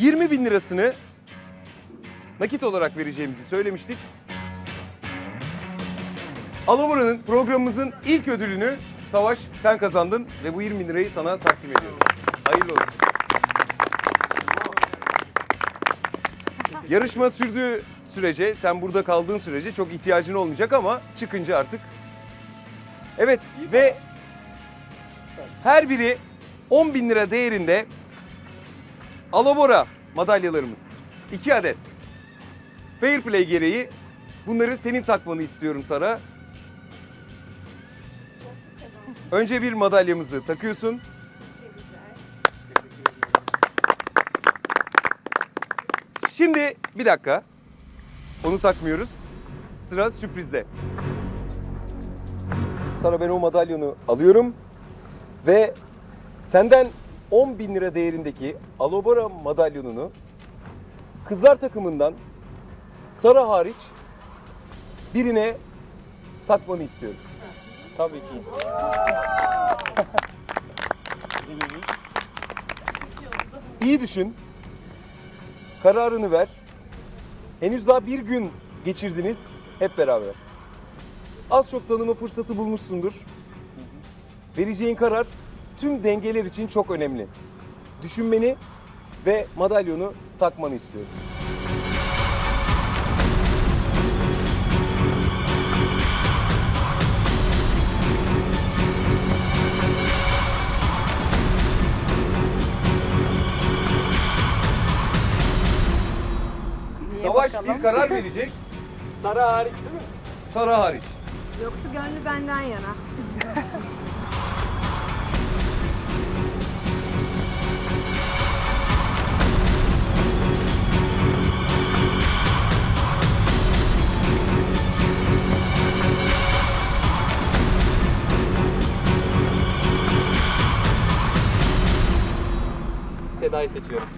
20 bin lirasını nakit olarak vereceğimizi söylemiştik. Alabora'nın programımızın ilk ödülünü Savaş sen kazandın ve bu 20 bin lirayı sana takdim ediyorum. Hayırlı olsun. Yarışma sürdüğü sürece, sen burada kaldığın sürece çok ihtiyacın olmayacak ama çıkınca artık. Evet ve her biri 10 bin lira değerinde Alabora madalyalarımız. 2 adet. Fair play gereği bunları senin takmanı istiyorum sana. Önce bir madalyamızı takıyorsun. Şimdi bir dakika. Onu takmıyoruz. Sıra sürprizde. Sana ben o madalyonu alıyorum ve senden 10 bin lira değerindeki Alobora madalyonunu kızlar takımından Sara hariç birine takmanı istiyorum. Tabii ki. İyi düşün. Kararını ver. Henüz daha bir gün geçirdiniz hep beraber. Az çok tanıma fırsatı bulmuşsundur. Vereceğin karar tüm dengeler için çok önemli. Düşünmeni ve madalyonu takmanı istiyorum. Savaş bir karar verecek. Sara hariç değil mi? Sara hariç. Yoksa gönlü benden yana. Seda'yı seçiyorum.